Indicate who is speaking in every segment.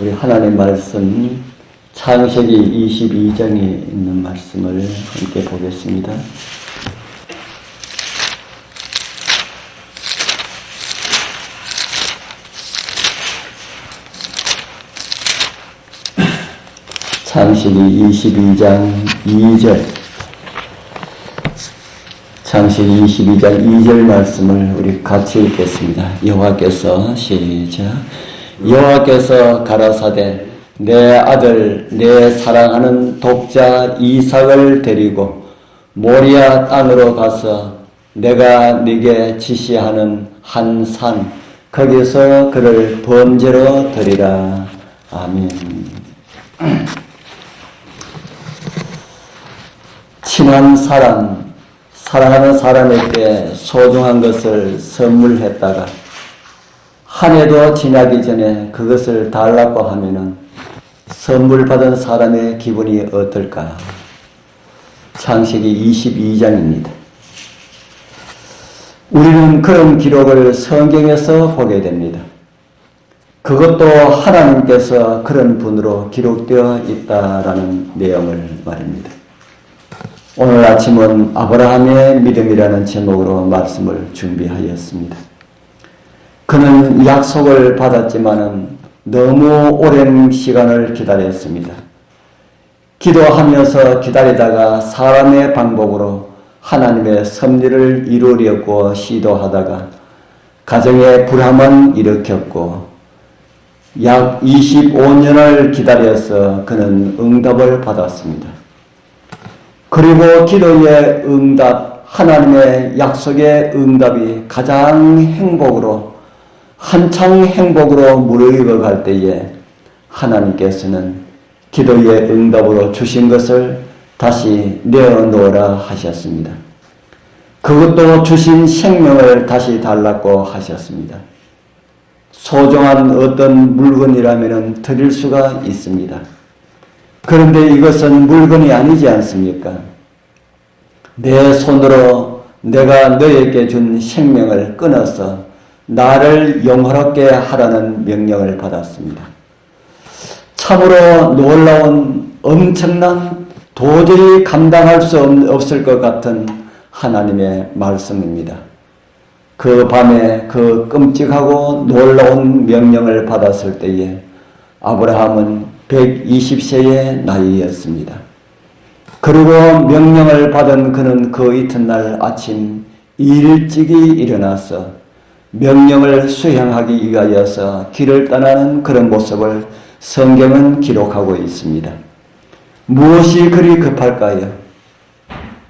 Speaker 1: 우리 하나님 말씀 창세기 22장에 있는 말씀을 함께 보겠습니다. 창세기 22장 2절 창세기 22장 2절 말씀을 우리 같이 읽겠습니다. 여호와께서 시작 여호와께서 가라사대 내 아들 내 사랑하는 독자 이삭을 데리고 모리아 땅으로 가서 내가 네게 지시하는 한 산 거기서 그를 번제로 드리라 아멘. 친한 사람, 사랑하는 사람에게 소중한 것을 선물했다가 한 해도 지나기 전에 그것을 달라고 하면은 선물 받은 사람의 기분이 어떨까? 창세기 22장입니다. 우리는 그런 기록을 성경에서 보게 됩니다. 그것도 하나님께서 그런 분으로 기록되어 있다라는 내용을 말입니다. 오늘 아침은 아브라함의 믿음이라는 제목으로 말씀을 준비하였습니다. 그는 약속을 받았지만은 너무 오랜 시간을 기다렸습니다. 기도하면서 기다리다가 사람의 방법으로 하나님의 섭리를 이루려고 시도하다가 가정에 불함을 일으켰고 약 25년을 기다려서 그는 응답을 받았습니다. 그리고 기도의 응답, 하나님의 약속의 응답이 가장 행복으로, 한창 행복으로 무르익어 갈 때에 하나님께서는 기도의 응답으로 주신 것을 다시 내어놓으라 하셨습니다. 그것도 주신 생명을 다시 달라고 하셨습니다. 소중한 어떤 물건이라면 드릴 수가 있습니다. 그런데 이것은 물건이 아니지 않습니까? 내 손으로 내가 너에게 준 생명을 끊어서 나를 영화롭게 하라는 명령을 받았습니다. 참으로 놀라운 엄청난 도저히 감당할 수 없을 것 같은 하나님의 말씀입니다. 그 밤에 그 끔찍하고 놀라운 명령을 받았을 때에 아브라함은 120세의 나이였습니다. 그리고 명령을 받은 그는 그 이튿날 아침 일찍이 일어나서 명령을 수행하기 위하여서 길을 떠나는 그런 모습을 성경은 기록하고 있습니다. 무엇이 그리 급할까요?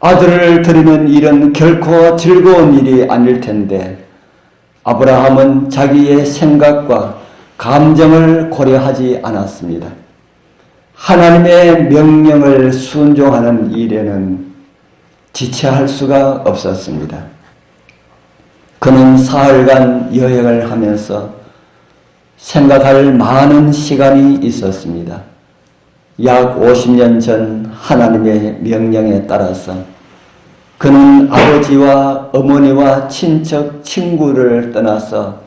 Speaker 1: 아들을 드리는 일은 결코 즐거운 일이 아닐 텐데 아브라함은 자기의 생각과 감정을 고려하지 않았습니다. 하나님의 명령을 순종하는 일에는 지체할 수가 없었습니다. 그는 사흘간 여행을 하면서 생각할 많은 시간이 있었습니다. 약 50년 전 하나님의 명령에 따라서 그는 아버지와 어머니와 친척, 친구를 떠나서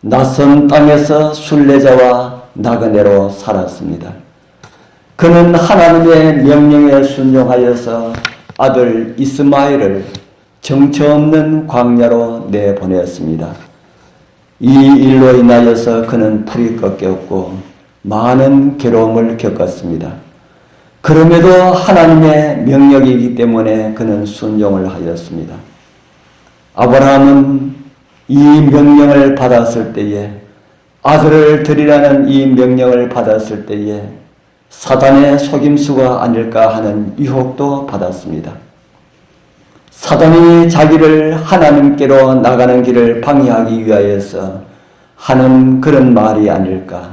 Speaker 1: 낯선 땅에서 순례자와 나그네로 살았습니다. 그는 하나님의 명령에 순종하여서 아들 이스마엘을 정처 없는 광야로 내보냈습니다. 이 일로 인하여서 그는 풀이 꺾였고 많은 괴로움을 겪었습니다. 그럼에도 하나님의 명령이기 때문에 그는 순종을 하였습니다. 아브라함은 이 명령을 받았을 때에 아들을 드리라는 이 명령을 받았을 때에 사단의 속임수가 아닐까 하는 유혹도 받았습니다. 사단이 자기를 하나님께로 나가는 길을 방해하기 위하여서 하는 그런 말이 아닐까.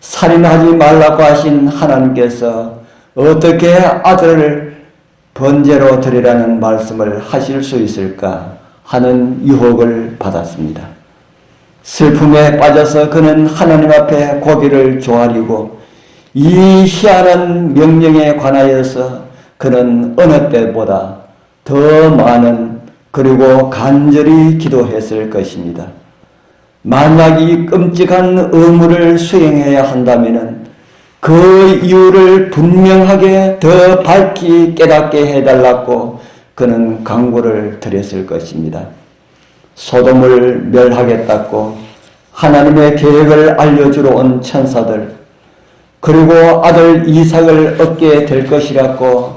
Speaker 1: 살인하지 말라고 하신 하나님께서 어떻게 아들을 번제로 드리라는 말씀을 하실 수 있을까 하는 유혹을 받았습니다. 슬픔에 빠져서 그는 하나님 앞에 고비를 조아리고 이 희한한 명령에 관하여서 그는 어느 때보다 더 많은 그리고 간절히 기도했을 것입니다. 만약 이 끔찍한 의무를 수행해야 한다면은 그 이유를 분명하게 더 밝히 깨닫게 해달라고 그는 강구를 드렸을 것입니다. 소돔을 멸하겠다고 하나님의 계획을 알려주러 온 천사들, 그리고 아들 이삭을 얻게 될 것이라고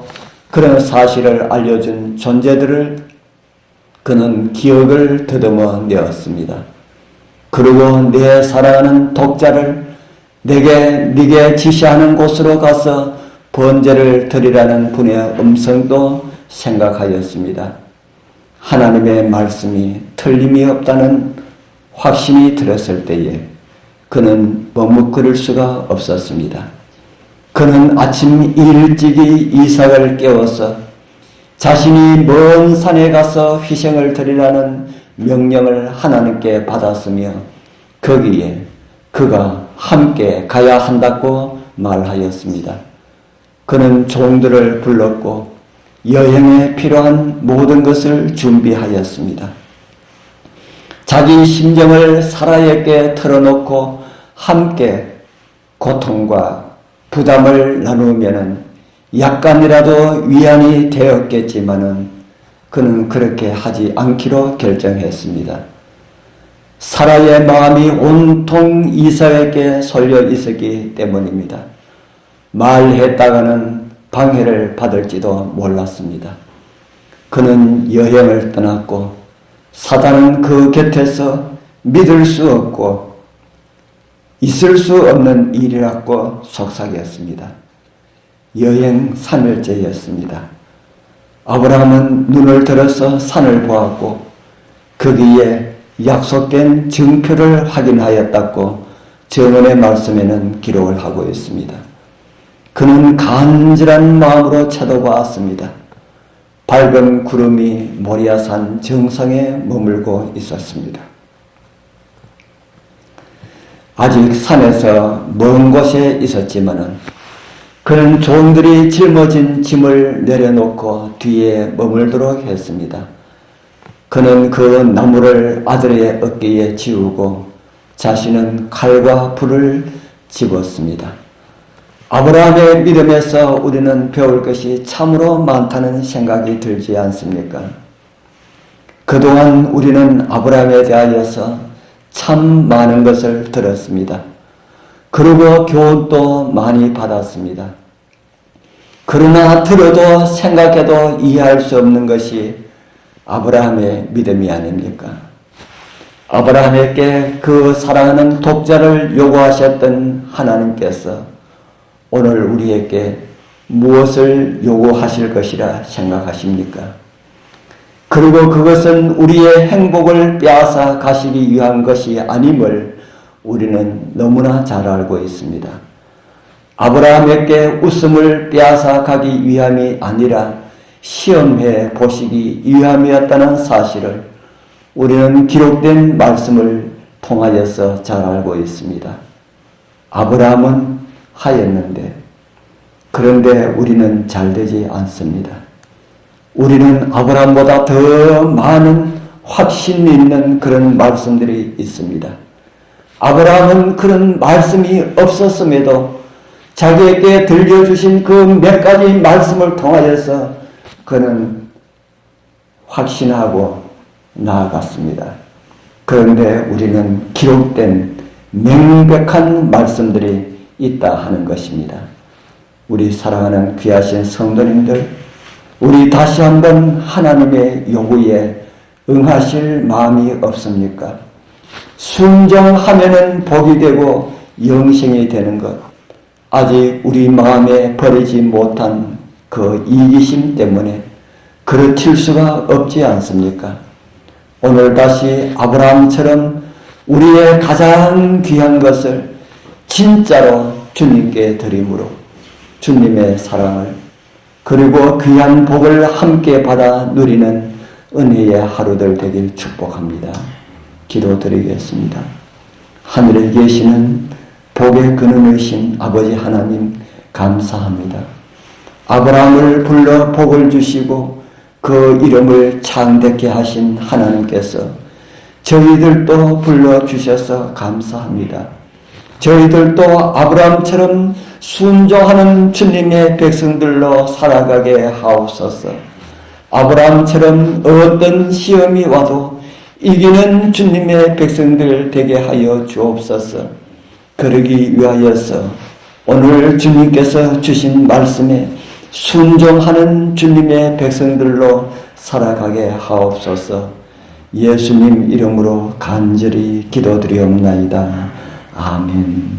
Speaker 1: 그런 사실을 알려준 존재들을 그는 기억을 더듬어 내었습니다. 그리고 내 사랑하는 독자를 내게 네게 지시하는 곳으로 가서 번제를 드리라는 분의 음성도 생각하였습니다. 하나님의 말씀이 틀림이 없다는 확신이 들었을 때에 그는 머뭇거릴 수가 없었습니다. 그는 아침 일찍이 이삭을 깨워서 자신이 먼 산에 가서 희생을 드리라는 명령을 하나님께 받았으며 거기에 그가 함께 가야 한다고 말하였습니다. 그는 종들을 불렀고 여행에 필요한 모든 것을 준비하였습니다. 자기 심정을 사라에게 털어놓고 함께 고통과 부담을 나누면은 약간이라도 위안이 되었겠지만은 그는 그렇게 하지 않기로 결정했습니다. 사라의 마음이 온통 이사에게 쏠려 있었기 때문입니다. 말했다가는 방해를 받을지도 몰랐습니다. 그는 여행을 떠났고 사단은 그 곁에서 믿을 수 없고 있을 수 없는 일이라고 속삭였습니다. 여행 3일째였습니다. 아브라함은 눈을 들어서 산을 보았고 거기에 약속된 증표를 확인하였다고 정언의 말씀에는 기록을 하고 있습니다. 그는 간절한 마음으로 쳐다보았습니다. 밝은 구름이 모리아산 정상에 머물고 있었습니다. 아직 산에서 먼 곳에 있었지만은 그는 종들이 짊어진 짐을 내려놓고 뒤에 머물도록 했습니다. 그는 그 나무를 아들의 어깨에 지우고 자신은 칼과 불을 집었습니다. 아브라함의 믿음에서 우리는 배울 것이 참으로 많다는 생각이 들지 않습니까? 그동안 우리는 아브라함에 대하여서 참 많은 것을 들었습니다. 그리고 교훈도 많이 받았습니다. 그러나 들어도 생각해도 이해할 수 없는 것이 아브라함의 믿음이 아닙니까? 아브라함에게 그 사랑하는 독자를 요구하셨던 하나님께서 오늘 우리에게 무엇을 요구하실 것이라 생각하십니까? 그리고 그것은 우리의 행복을 빼앗아 가시기 위한 것이 아님을 우리는 너무나 잘 알고 있습니다. 아브라함에게 웃음을 빼앗아 가기 위함이 아니라 시험해 보시기 위함이었다는 사실을 우리는 기록된 말씀을 통하여서 잘 알고 있습니다. 아브라함은 하였는데 그런데 우리는 잘 되지 않습니다. 우리는 아브라함보다 더 많은 확신 있는 그런 말씀들이 있습니다. 아브라함은 그런 말씀이 없었음에도 자기에게 들려주신 그 몇 가지 말씀을 통하여서 그는 확신하고 나아갔습니다. 그런데 우리는 기록된 명백한 말씀들이 있다 하는 것입니다. 우리 사랑하는 귀하신 성도님들, 우리 다시 한번 하나님의 요구에 응하실 마음이 없습니까? 순종하면은 복이 되고 영생이 되는 것. 아직 우리 마음에 버리지 못한 그 이기심 때문에 그르칠 수가 없지 않습니까? 오늘 다시 아브라함처럼 우리의 가장 귀한 것을 진짜로 주님께 드림으로 주님의 사랑을 그리고 귀한 복을 함께 받아 누리는 은혜의 하루들 되길 축복합니다. 기도드리겠습니다. 하늘에 계시는 복의 근원이신 아버지 하나님 감사합니다. 아브라함을 불러 복을 주시고 그 이름을 창대케 하신 하나님께서 저희들도 불러 주셔서 감사합니다. 저희들도 아브라함처럼 순종하는 주님의 백성들로 살아가게 하옵소서. 아브라함처럼 어떤 시험이 와도 이기는 주님의 백성들 되게 하여 주옵소서. 그러기 위하여서 오늘 주님께서 주신 말씀에 순종하는 주님의 백성들로 살아가게 하옵소서. 예수님 이름으로 간절히 기도드리옵나이다. 아멘.